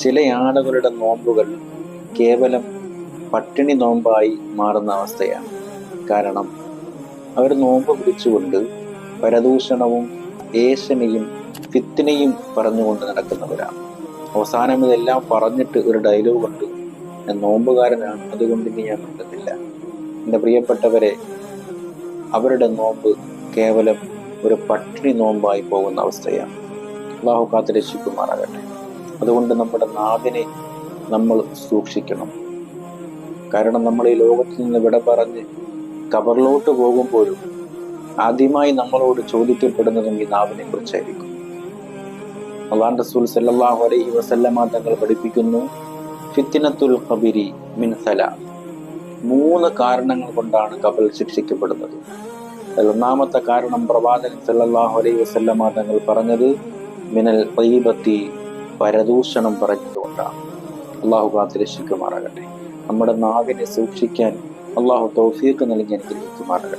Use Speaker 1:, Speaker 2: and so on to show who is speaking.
Speaker 1: ചില ആളുകളുടെ നോമ്പുകൾ കേവലം പട്ടിണി നോമ്പായി മാറുന്ന അവസ്ഥയാണ്. കാരണം അവർ നോമ്പ് പിടിച്ചുകൊണ്ട് പരദൂഷണവും ഏശനയും ഫിത്തിനെയും പറഞ്ഞുകൊണ്ട് നടക്കുന്നവരാണ്. അവസാനം ഇതെല്ലാം പറഞ്ഞിട്ട് ഒരു ഡയലോഗ് ഉണ്ട്. ഞാൻ നോമ്പുകാരനാണ്. അതുകൊണ്ട് ഇനി ഞാൻ കണ്ടത്തില്ല എന്റെ പ്രിയപ്പെട്ടവരെ അവരുടെ നോമ്പ് കേവലം ഒരു പട്ടിണി നോമ്പായി പോകുന്ന അവസ്ഥയാണ്. അള്ളാഹു കാത്ത് രക്ഷിക്കുമാറാകട്ടെ അതുകൊണ്ട് നമ്മുടെ നാവിനെ നമ്മൾ സൂക്ഷിക്കണം. കാരണം നമ്മൾ ഈ ലോകത്തിൽ നിന്ന് വിട പറഞ്ഞ് കബറിലോട്ട് പോകുമ്പോഴും ആദ്യമായി നമ്മളോട് ചോദിക്കപ്പെടുന്നതും ഈ നാവിനെ കുറിച്ചായിരിക്കും. അള്ളാൻ റസൂൽ സല്ലല്ലാഹു അലൈഹി വസല്ലമ തങ്ങൾ പഠിപ്പിക്കുന്നു ഫിത്തിനത്തുൽ കബിരി മിൻ സല. മൂന്ന് കാരണങ്ങൾ കൊണ്ടാണ് കബൽ ശിക്ഷിക്കപ്പെടുന്നത്. ഒന്നാമത്തെ കാരണം പ്രവാചകൻ സല്ലല്ലാഹു അലൈഹി വസല്ലമ തങ്ങൾ പറഞ്ഞത് മിനൽ തയ്യിബത്തി പരദൂഷണം പറഞ്ഞുകൊണ്ടാണ്. അള്ളാഹു കാത്ത് രക്ഷിക്കുമാറാകട്ടെ നമ്മുടെ നാവിനെ സൂക്ഷിക്കാൻ അള്ളാഹു തൗഫീഖ് നൽകി അനുഗ്രഹിക്കുമാറാകട്ടെ.